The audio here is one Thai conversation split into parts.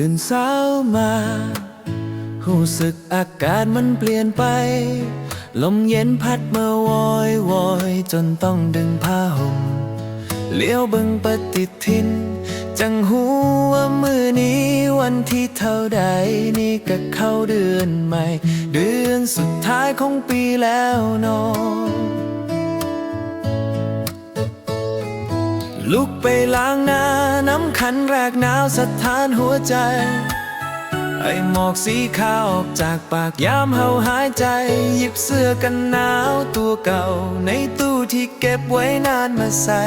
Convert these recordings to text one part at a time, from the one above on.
ื่นเช้ามารู้สึกอากาศมันเปลี่ยนไป ลมเย็นพัดมาวอยวอยจนต้องดึงผ้าห่มเลี้ยวบิ่งปฏิทิน จังหูว่ามือนี้วันที่เท่าใดนี่ก็เข้าเดือนใหม่ เดือนสุดท้ายของปีแล้วนอ ลุกไปล้างหน้าน้ำขันแรกหนาวสถานหัวใจ ไอหมอกสีขาวออกจากปากยามเฮาหายใจ หยิบเสื้อกันหนาวตัวเก่า ในตู้ที่เก็บไว้นานมาใส่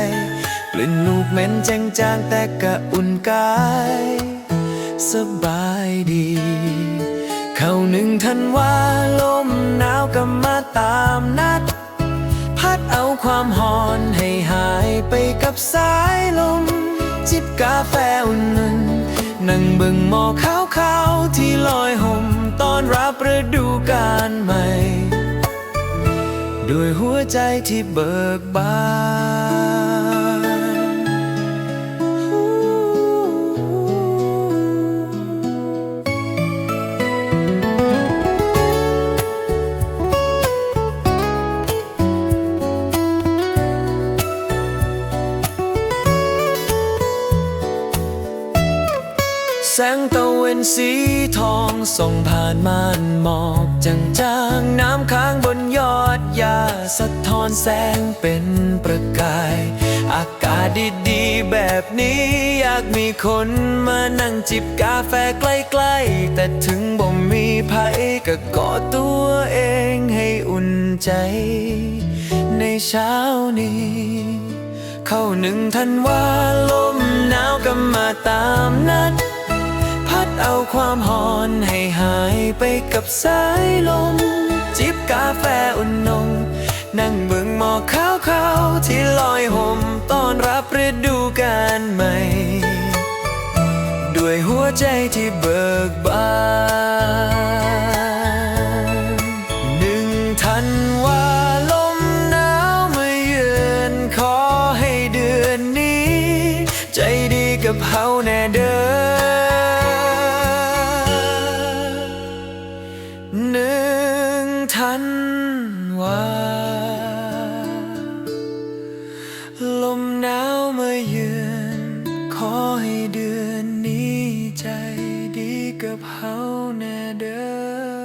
กลิ่นลูกเหม็นจางจางๆแต่กะอุ่นกาย สบายดี เข้าหนึ่งทันว่าลมหนาวก็มาตามนัด พัดเอาความหอนให้หาย กับสายลม จิบกาแฟอุ่นๆนั่งบึงหมอกขาวๆที่ลอยห่มตอนรับฤดูกาลใหม่ ด้วยหัวใจที่เบิกบาน สงตะเวนสีทองส่องผ่านม่านหมอกจางๆน้ำค้างบนยอดหญ้าสะท้อนแสงเป็นประกาย อากาศดีๆแบบนี้ อยากมีคนมานั่งจิบกาแฟใกล้ๆ แต่ถึงบ่มีภัยก็กอดตัวเองให้อุ่นใจ ในเช้านี้ เข้าหนึ่งทันว่าลมหนาวก็มาตามนัด เอาความหอนให้หายไปกับสายลม จิบกาแฟอุ่นนง นั่งเบิ่งหมอกขาวๆที่ลอยห่มต้อนรับฤดูกาลใหม่ ด้วยหัวใจที่เบิกบานหนึ่งทันว่าลมหนาวมาเยือนขอให้เดือนนี้ ใจดีกับเฮาแน่ อให้เดือนนี้ใจดีกับเฮาแน่เด้อ